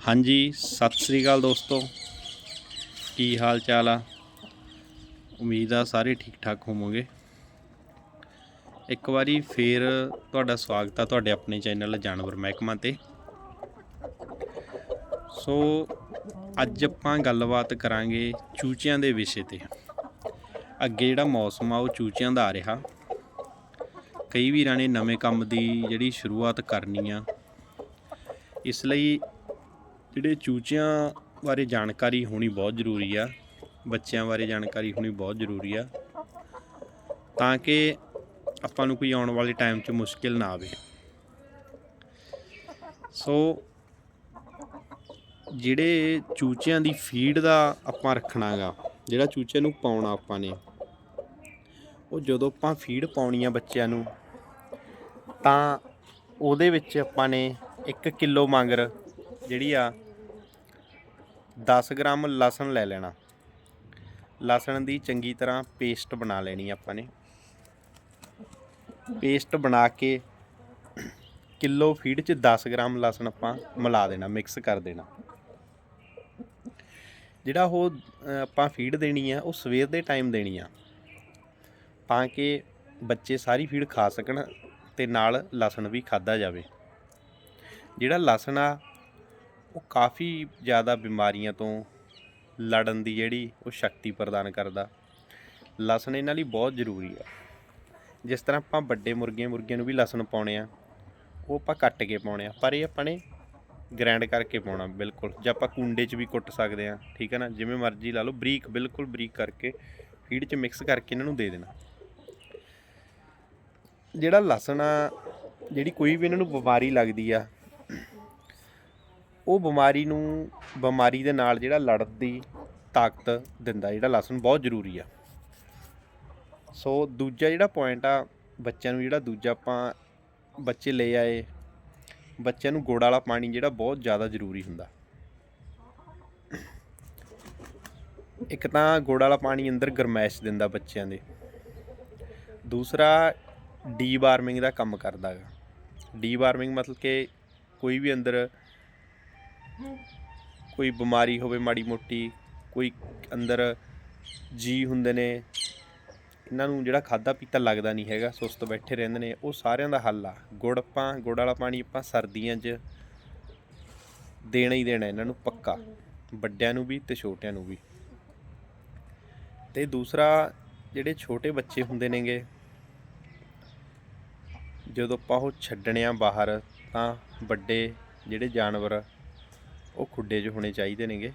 ਹਾਂਜੀ, ਸਤਿ ਸ੍ਰੀ ਅਕਾਲ ਦੋਸਤੋ। ਕੀ ਹਾਲ ਚਾਲ ਆ? ਉਮੀਦ ਆ ਸਾਰੇ ਠੀਕ ਠਾਕ ਹੋਵੋਗੇ। ਇੱਕ ਵਾਰੀ ਫੇਰ ਤੁਹਾਡਾ ਸਵਾਗਤ ਆ ਤੁਹਾਡੇ ਆਪਣੇ ਚੈਨਲ ਜਾਨਵਰ ਮਹਿਕਮਾ ਤੇ। ਸੋ, ਅੱਜ ਆਪਾਂ ਗੱਲਬਾਤ ਕਰਾਂਗੇ ਚੂਚਿਆਂ ਦੇ ਵਿਸ਼ੇ ਤੇ। ਅੱਗੇ ਜਿਹੜਾ ਮੌਸਮ ਆ, ਉਹ ਚੂਚਿਆਂ ਦਾ ਆ ਰਿਹਾ। ਕਈ ਵੀਰਾਂ ਨੇ ਨਵੇਂ ਕੰਮ ਦੀ ਜਿਹੜੀ ਸ਼ੁਰੂਆਤ ਕਰਨੀ ਆ, ਇਸ ਲਈ ਜਿਹੜੇ ਚੂਚਿਆਂ ਬਾਰੇ ਜਾਣਕਾਰੀ ਹੋਣੀ ਬਹੁਤ ਜ਼ਰੂਰੀ ਆ, ਬੱਚਿਆਂ ਬਾਰੇ ਜਾਣਕਾਰੀ ਹੋਣੀ ਬਹੁਤ ਜ਼ਰੂਰੀ ਆ, ਤਾਂ ਕਿ ਆਪਾਂ ਨੂੰ ਕੋਈ ਆਉਣ ਵਾਲੇ ਟਾਈਮ 'ਚ ਮੁਸ਼ਕਿਲ ਨਾ ਆਵੇ। ਸੋ ਜਿਹੜੇ ਚੂਚਿਆਂ ਦੀ ਫੀਡ ਦਾ ਆਪਾਂ ਰੱਖਣਾਗਾ, ਜਿਹੜਾ ਚੂਚੇ ਨੂੰ ਪਾਉਣਾ ਆਪਾਂ ਨੇ, ਉਹ ਜਦੋਂ ਆਪਾਂ ਫੀਡ ਪਾਉਣੀ ਆ ਬੱਚਿਆਂ ਨੂੰ, ਤਾਂ ਉਹਦੇ ਵਿੱਚ ਆਪਾਂ ਨੇ 1 ਕਿਲੋ ਮੰਗਰ ਜਿਹੜੀ ਆ 10 ਗ੍ਰਾਮ ਲਸਣ ਲੈ ਲੈਣਾ। ਲਸਣ ਦੀ ਚੰਗੀ ਤਰ੍ਹਾਂ ਪੇਸਟ ਬਣਾ ਲੈਣੀ ਆਪਾਂ ਨੇ। ਪੇਸਟ ਬਣਾ ਕੇ ਕਿਲੋ ਫੀਡ ਚ 10 ਗ੍ਰਾਮ ਲਸਣ ਆਪਾਂ ਮਿਲਾ ਦੇਣਾ, ਮਿਕਸ ਕਰ ਦੇਣਾ। ਜਿਹੜਾ ਉਹ ਆਪਾਂ ਫੀਡ ਦੇਣੀ ਆ, ਉਹ ਸਵੇਰ ਦੇ ਟਾਈਮ ਦੇਣੀ ਆ। ਤਾਂ ਕਿ ਬੱਚੇ ਸਾਰੀ ਫੀਡ ਖਾ ਸਕਣ ਤੇ ਨਾਲ ਲਸਣ ਵੀ ਖਾਦਾ ਜਾਵੇ। ਜਿਹੜਾ ਲਸਣ ਆ ਉਹ ਕਾਫੀ ਜ਼ਿਆਦਾ ਬਿਮਾਰੀਆਂ ਤੋਂ ਲੜਨ ਦੀ ਜਿਹੜੀ ਉਹ ਸ਼ਕਤੀ ਪ੍ਰਦਾਨ ਕਰਦਾ। ਲਸਣ ਇਹਨਾਂ ਲਈ ਬਹੁਤ ਜ਼ਰੂਰੀ ਆ। ਜਿਸ ਤਰ੍ਹਾਂ ਆਪਾਂ ਵੱਡੇ ਮੁਰਗੀਆਂ ਮੁਰਗੀਆਂ ਨੂੰ ਵੀ ਲਸਣ ਪਾਉਣੇ ਆ, ਉਹ ਆਪਾਂ ਕੱਟ ਕੇ ਪਾਉਣੇ ਆ, ਪਰ ਇਹ ਆਪਾਂ ਨੇ ਗ੍ਰਾਈਂਡ ਕਰਕੇ ਪਾਉਣਾ ਬਿਲਕੁਲ। ਜਾਂ ਆਪਾਂ ਕੁੰਡੇ 'ਚ ਵੀ ਕੁੱਟ ਸਕਦੇ ਆ, ਠੀਕ ਹੈ ਨਾ? ਜਿਵੇਂ ਮਰਜ਼ੀ ਲਾ ਲਓ, ਬਰੀਕ, ਬਿਲਕੁਲ ਬਰੀਕ ਕਰਕੇ ਫੀਡ 'ਚ ਮਿਕਸ ਕਰਕੇ ਇਹਨਾਂ ਨੂੰ ਦੇ ਦੇਣਾ। ਜਿਹੜਾ ਲਸਣ ਆ, ਜਿਹੜੀ ਕੋਈ ਵੀ ਇਹਨਾਂ ਨੂੰ ਬਿਮਾਰੀ ਲੱਗਦੀ ਆ ਉਹ ਬਿਮਾਰੀ ਨੂੰ, ਬਿਮਾਰੀ ਦੇ ਨਾਲ ਜਿਹੜਾ ਲੜਨ ਦੀ ਤਾਕਤ ਦਿੰਦਾ, ਜਿਹੜਾ ਲਸਣ ਬਹੁਤ ਜ਼ਰੂਰੀ ਆ। ਸੋ ਦੂਜਾ ਜਿਹੜਾ ਪੁਆਇੰਟ ਆ, ਬੱਚਿਆਂ ਨੂੰ ਜਿਹੜਾ ਦੂਜਾ ਆਪਾਂ ਬੱਚੇ ਲੈ ਆਏ, ਬੱਚਿਆਂ ਨੂੰ ਗੁੜ ਵਾਲਾ ਪਾਣੀ ਜਿਹੜਾ ਬਹੁਤ ਜ਼ਿਆਦਾ ਜ਼ਰੂਰੀ ਹੁੰਦਾ। ਇੱਕ ਤਾਂ ਗੁੜ ਵਾਲਾ ਪਾਣੀ ਅੰਦਰ ਗਰਮੈਸ਼ ਦਿੰਦਾ ਬੱਚਿਆਂ ਦੇ। ਦੂਸਰਾ, ਡੀ ਵਾਰਮਿੰਗ ਦਾ ਕੰਮ ਕਰਦਾ ਹੈਗਾ ਡੀ ਵਾਰਮਿੰਗ ਮਤਲਬ ਕਿ ਕੋਈ ਵੀ ਅੰਦਰ ਕੋਈ ਬਿਮਾਰੀ ਹੋਵੇ ਮਾੜੀ ਮੋਟੀ, ਕੋਈ ਅੰਦਰ ਜੀ ਹੁੰਦੇ ਨੇ, ਇਹਨਾਂ ਨੂੰ ਜਿਹੜਾ ਖਾਦਾ ਪੀਤਾ ਲੱਗਦਾ ਨਹੀਂ ਹੈਗਾ, ਸੁਸਤ ਬੈਠੇ ਰਹਿੰਦੇ ਨੇ, ਉਹ ਸਾਰਿਆਂ ਦਾ ਹੱਲ ਆ। ਗੁੜ ਆਪਾਂ, ਗੁੜ ਵਾਲਾ ਪਾਣੀ ਆਪਾਂ ਸਰਦੀਆਂ 'ਚ ਦੇਣਾ ਹੀ ਦੇਣਾ, ਇਹਨਾਂ ਨੂੰ ਪੱਕਾ, ਵੱਡਿਆਂ ਨੂੰ ਵੀ ਤੇ ਛੋਟਿਆਂ ਨੂੰ ਵੀ। ਤੇ ਦੂਸਰਾ, ਜਿਹੜੇ ਛੋਟੇ ਬੱਚੇ ਹੁੰਦੇ ਨੇਗੇ, ਜਦੋਂ ਆਪਾਂ ਉਹ ਛੱਡਣੇ ਆ ਬਾਹਰ, ਤਾਂ ਵੱਡੇ ਜਿਹੜੇ ਜਾਨਵਰ ਉਹ ਖੁੱਡੇ 'ਚ ਹੋਣੇ ਚਾਹੀਦੇ ਨੇਗੇ।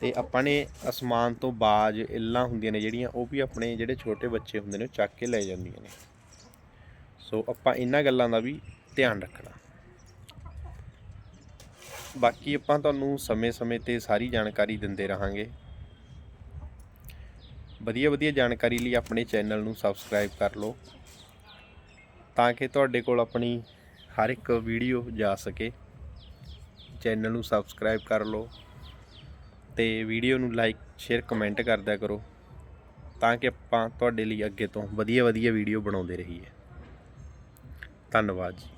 ਤੇ ਆਪਾਂ ਨੇ ਅਸਮਾਨ ਤੋਂ ਬਾਜ ਇੱਲਾਂ ਹੁੰਦੀਆਂ ਨੇ ਜਿਹੜੀਆਂ, ਉਹ ਵੀ ਆਪਣੇ ਜਿਹੜੇ ਛੋਟੇ ਬੱਚੇ ਹੁੰਦੇ ਨੇ, ਉਹ ਚੱਕ ਕੇ ਲੈ ਜਾਂਦੀਆਂ ਨੇ। ਸੋ ਆਪਾਂ ਇਹਨਾਂ ਗੱਲਾਂ ਦਾ ਵੀ ਧਿਆਨ ਰੱਖਣਾ। ਬਾਕੀ ਆਪਾਂ ਤੁਹਾਨੂੰ ਸਮੇਂ-ਸਮੇਂ ਤੇ ਸਾਰੀ ਜਾਣਕਾਰੀ ਦਿੰਦੇ ਰਹਾਂਗੇ। ਵਧੀਆ ਵਧੀਆ ਜਾਣਕਾਰੀ ਲਈ ਆਪਣੇ ਚੈਨਲ ਨੂੰ ਸਬਸਕ੍ਰਾਈਬ ਕਰ ਲਓ, ਤਾਂ ਕਿ ਤੁਹਾਡੇ ਕੋਲ ਆਪਣੀ ਹਰ ਇੱਕ ਵੀਡੀਓ ਜਾ ਸਕੇ। ਚੈਨਲ ਨੂੰ ਸਬਸਕ੍ਰਾਈਬ ਕਰ ਲਓ ਤੇ ਵੀਡੀਓ ਨੂੰ ਲਾਈਕ, ਸ਼ੇਅਰ, ਕਮੈਂਟ ਕਰਦਿਆ ਕਰੋ ਤਾਂ ਕਿ ਆਪਾਂ ਤੁਹਾਡੇ ਲਈ ਅੱਗੇ ਤੋਂ ਵਧੀਆ ਵਧੀਆ ਵੀਡੀਓ ਬਣਾਉਂਦੇ ਰਹੀਏ। ਧੰਨਵਾਦ ਜੀ।